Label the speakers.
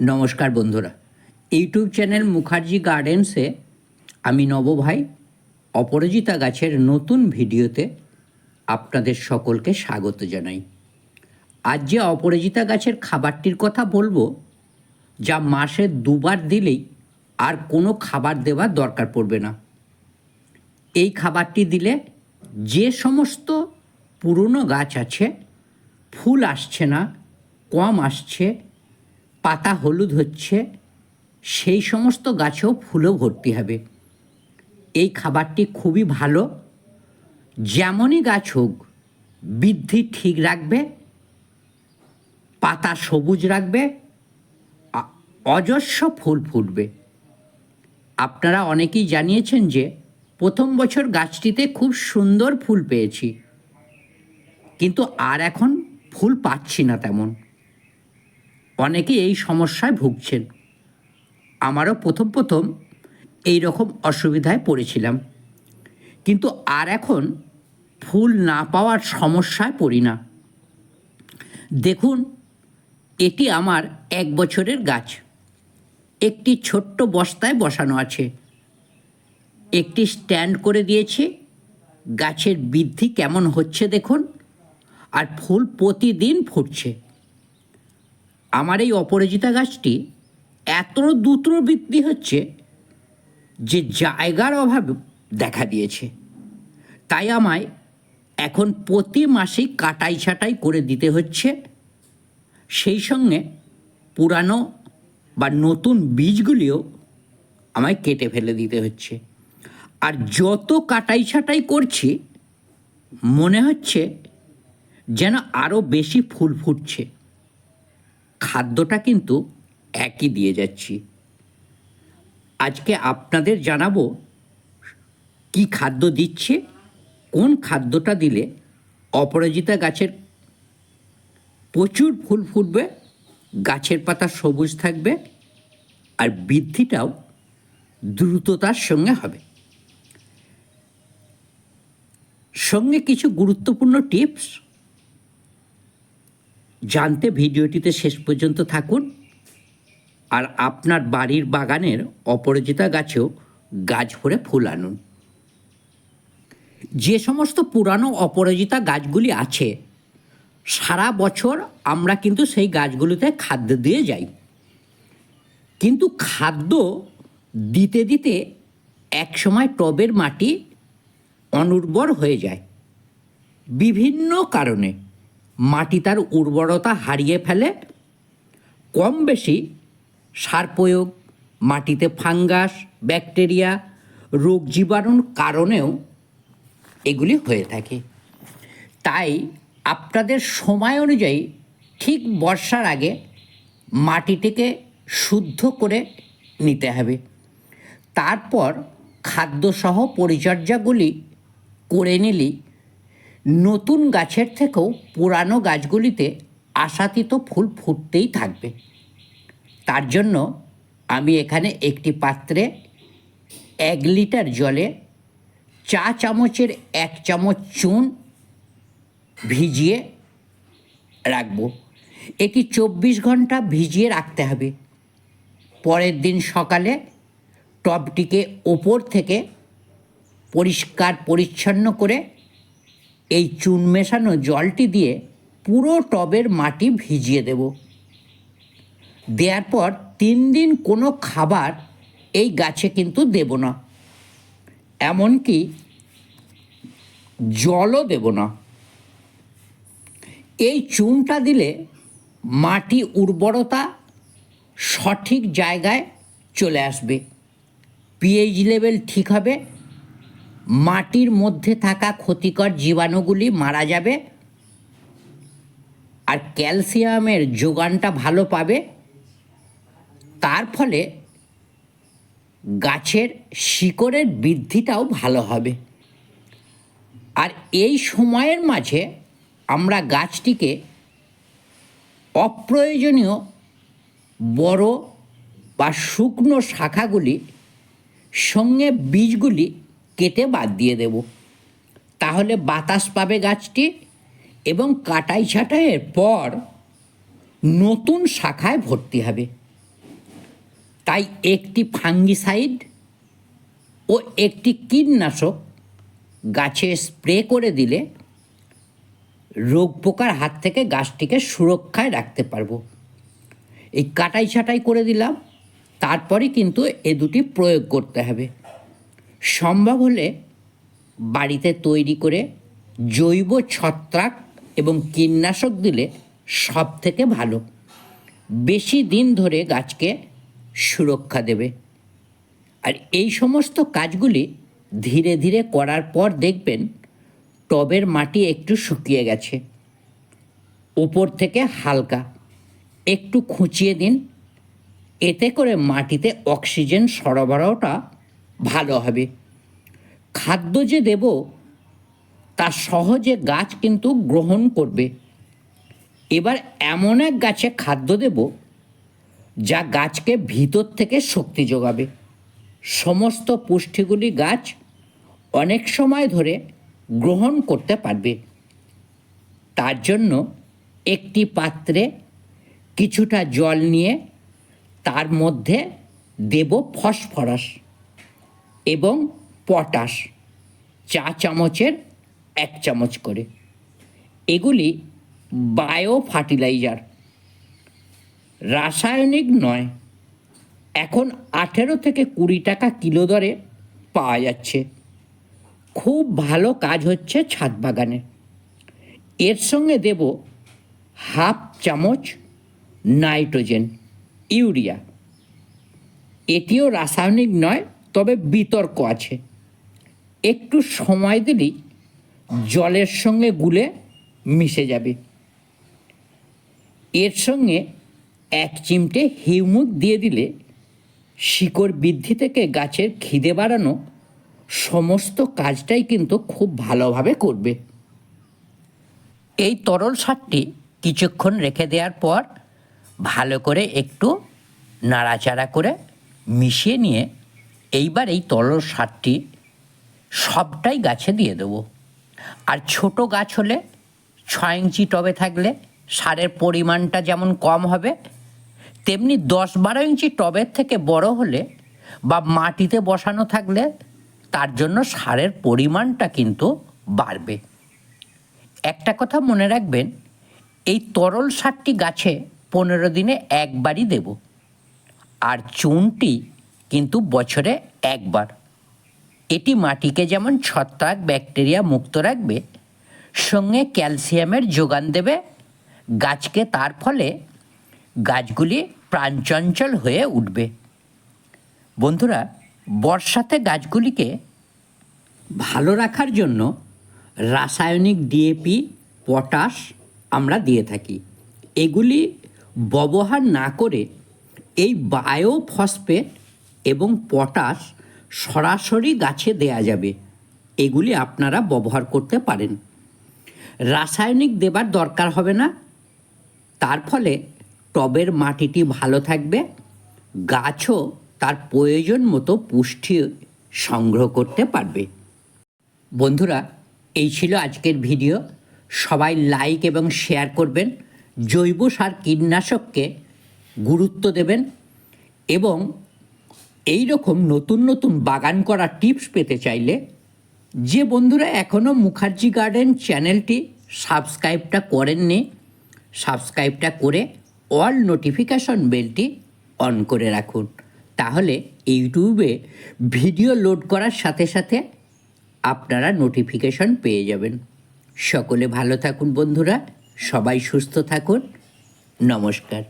Speaker 1: নমস্কার বন্ধুরা। YouTube channel Mukherjee গার্ডেন্সে আমি নব ভাই, অপরাজিতা গাছের নতুন ভিডিওতে আপনাদের সকলকে স্বাগত জানাই। আজ যে অপরাজিতা গাছের খাবারটির কথা বলব, যা মাসে দুবার দিলেই আর কোনো খাবার দেওয়ার দরকার পড়বে না। এই খাবারটি দিলে যে সমস্ত পুরনো গাছ আছে, ফুল আসছে না, কম আসছে পাতা হলুদ হচ্ছে, সেই সমস্ত গাছেও ফুলও ভর্তি হবে। এই খাবারটি খুবই ভালো। যেমনই গাছ হোক, বৃদ্ধি ঠিক রাখবে, পাতা সবুজ রাখবে অজস্র ফুল ফুটবে। আপনারা অনেকেই জানিয়েছেন যে, প্রথম বছর গাছটিতে খুব সুন্দর ফুল পেয়েছি। কিন্তু আর এখন ফুল পাচ্ছি না তেমন। অনেকে এই সমস্যায় ভুগছেন। আমারও প্রথম প্রথম এই রকম অসুবিধায় পড়েছিলাম। কিন্তু আর এখন ফুল না পাওয়ার সমস্যায় পড়ি না। দেখুন, এটি আমার এক বছরের গাছ। একটি ছোট্ট বস্তায় বসানো আছে। একটি স্ট্যান্ড করে দিয়েছি। গাছের বৃদ্ধি কেমন হচ্ছে দেখুন। আর ফুল প্রতিদিন ফুটছে। আমার এই অপরাজিতা গাছটি এত দ্রুত বৃদ্ধি হচ্ছে যে জায়গার অভাব দেখা দিয়েছে। তাই আমায় এখন প্রতি মাসেই কাটাই ছাটাই করে দিতে হচ্ছে। সেই সঙ্গে পুরানো বা নতুন বীজগুলিও আমায় কেটে ফেলে দিতে হচ্ছে। আর যত কাটাই ছাটাই করছি, মনে হচ্ছে যেন আরও বেশি ফুল ফুটছে। খাদ্যটা কিন্তু একই দিয়ে যাচ্ছি। আজকে আপনাদের জানাব কি খাদ্য দিচ্ছে, কোন খাদ্যটা দিলে অপরাজিতা গাছের প্রচুর ফুল ফুটবে, গাছের পাতা সবুজ থাকবে, আর বৃদ্ধিটাও দ্রুততার সঙ্গে হবে। সঙ্গে কিছু গুরুত্বপূর্ণ টিপস জানতে ভিডিওটিতে শেষ পর্যন্ত থাকুন। আর আপনার বাড়ির বাগানের অপরাজিতা গাছেও গাছ ভরে ফুল আনুন। যে সমস্ত পুরানো অপরাজিতা গাছগুলি আছে, সারা বছর আমরা কিন্তু সেই গাছগুলিতে খাদ্য দিয়ে যাই। কিন্তু খাদ্য দিতে দিতে একসময় টবের মাটি অনুর্বর হয়ে যায়। বিভিন্ন কারণে মাটি তার উর্বরতা হারিয়ে ফেলে। কম বেশি সার প্রয়োগ, মাটিতে ফাঙ্গাস, ব্যাকটেরিয়া, রোগ জীবাণুর কারণেও এগুলি হয়ে থাকে। তাই আপনাদের সময় অনুযায়ী ঠিক বর্ষার আগে মাটিটিকে শুদ্ধ করে নিতে হবে। তারপর খাদ্যসহ পরিচর্যাগুলি করে নিলেই নতুন গাছের থেকেও পুরানো গাছগুলিতে আশাতীত ফুল ফুটতেই থাকবে। তার জন্য আমি এখানে একটি পাত্রে এক লিটার জলে চা চামচের এক চামচ চুন ভিজিয়ে রাখব। এটি চব্বিশ ঘণ্টা ভিজিয়ে রাখতে হবে। পরের দিন সকালে টবটিকে ওপর থেকে পরিষ্কার পরিচ্ছন্ন করে এই চুন মেশানো জলটি দিয়ে পুরো টবের মাটি ভিজিয়ে দেব। দেওয়ার পর তিন দিন কোনো খাবার এই গাছে কিন্তু দেব না। এমনকি জলও দেব না। এই চুনটা দিলে মাটি উর্বরতা সঠিক জায়গায় চলে আসবে। পিএইচ লেভেল ঠিক হবে মাটির মধ্যে থাকা ক্ষতিকর জীবাণুগুলি মারা যাবে। আর ক্যালসিয়ামের যোগানটা ভালো পাবে। তার ফলে গাছের শিকড়ের বৃদ্ধিটাও ভালো হবে। আর এই সময়ের মাঝে আমরা গাছটিকে অপ্রয়োজনীয় বড় বা শুকনো শাখাগুলি, সঙ্গে বীজগুলি কেটে বাদ দিয়ে দেব। তাহলে বাতাস পাবে গাছটি এবং কাটাই ছাঁটাইয়ের পর নতুন শাখায় ভর্তি হবে। তাই একটি ফাঙ্গিসাইড ও একটি কীটনাশক গাছে স্প্রে করে দিলে রোগ পোকার হাত থেকে গাছটিকে সুরক্ষায় রাখতে পারব। এই কাটাই ছাটাই করে দিলাম তারপরে কিন্তু এ দুটি প্রয়োগ করতে হবে। সম্ভব হলে বাড়িতে তৈরি করে জৈব ছত্রাক এবং কীটনাশক দিলে সব থেকে ভালো। বেশি দিন ধরে গাছকে সুরক্ষা দেবে। আর এই সমস্ত কাজগুলি ধীরে ধীরে করার পর দেখবেন টবের মাটি একটু শুকিয়ে গেছে। উপর থেকে হালকা একটু খুঁচিয়ে দিন। এতে করে মাটিতে অক্সিজেন সরবরাহটা ভালো হবে। খাদ্য যে দেব, তা সহজে গাছ কিন্তু গ্রহণ করবে। এবার এমন এক গাছে খাদ্য দেব, যা গাছকে ভিতর থেকে শক্তি যোগাবে। সমস্ত পুষ্টিগুলি গাছ অনেক সময় ধরে গ্রহণ করতে পারবে। তার জন্য একটি পাত্রে কিছুটা জল নিয়ে তার মধ্যে দেব ফসফরাস। এবং পটাশ, চা চামচের এক চামচ করে। এগুলি বায়ো ফার্টিলাইজার রাসায়নিক নয়, এখন আঠেরো থেকে কুড়ি টাকা কিলো দরে পাওয়া যাচ্ছে। খুব ভালো কাজ হচ্ছে ছাদ বাগানে। এর সঙ্গে দেব হাফ চামচ নাইট্রোজেন, ইউরিয়া। এটিও রাসায়নিক নয় তবে বিতর্ক আছে। একটু সময় দিলেই জলের সঙ্গে গুলে মিশে যাবে। এর সঙ্গে এক চিমটে হিউমুক দিয়ে দিলে শিকড় বৃদ্ধি থেকে গাছের খিদে বাড়ানো সমস্ত কাজটাই কিন্তু খুব ভালোভাবে করবে। এই তরল সারটি কিছুক্ষণ রেখে দেওয়ার পর ভালো করে একটু নাড়াচাড়া করে মিশিয়ে নিয়ে এইবার এই তরল সারটি সবটাই গাছে দিয়ে দেবো। আর ছোট গাছ হলে ছয় ইঞ্চি টবে থাকলে সারের পরিমাণটা যেমন কম হবে, তেমনি দশ বারো ইঞ্চি টবের থেকে বড় হলে বা মাটিতে বসানো থাকলে তার জন্য সারের পরিমাণটা কিন্তু বাড়বে। একটা কথা মনে রাখবেন, এই তরল সারটি গাছে পনেরো দিনে একবারই দেব। আর চুনটি কিন্তু বছরে একবার। এটি মাটিকে যেমন ছত্রাক, ব্যাকটেরিয়া মুক্ত রাখবে, সঙ্গে ক্যালসিয়ামের যোগান দেবে। গাছকে তার ফলে গাছগুলি প্রাণচঞ্চল হয়ে উঠবে। বন্ধুরা, বর্ষাতে গাছগুলিকে ভালো রাখার জন্য রাসায়নিক ডিএপি পটাশ আমরা দিয়ে থাকি। এগুলি ব্যবহার না করে এই বায়ো ফসফেট এবং পটাশ সরাসরি গাছে দেয়া যাবে। এগুলি আপনারা ব্যবহার করতে পারেন। রাসায়নিক দেবার দরকার হবে না। তার ফলে টবের মাটিটি ভালো থাকবে। গাছও তার প্রয়োজন মতো পুষ্টি সংগ্রহ করতে পারবে। বন্ধুরা, এই ছিল আজকের ভিডিও। সবাই লাইক এবং শেয়ার করবেন। জৈব সার কীটনাশককে গুরুত্ব দেবেন এবং এই রকম নতুন নতুন বাগান করার টিপস পেতে চাইলে যে বন্ধুরা এখনও মুখার্জি গার্ডেন চ্যানেলটি সাবস্ক্রাইবটা করেননি, সাবস্ক্রাইবটা করে অল নোটিফিকেশন বেলটি অন করে রাখুন। তাহলে ইউটিউবে ভিডিও লোড করার সাথে সাথে আপনারা নোটিফিকেশন পেয়ে যাবেন। সকলে ভালো থাকুন বন্ধুরা, সবাই সুস্থ থাকুন। নমস্কার।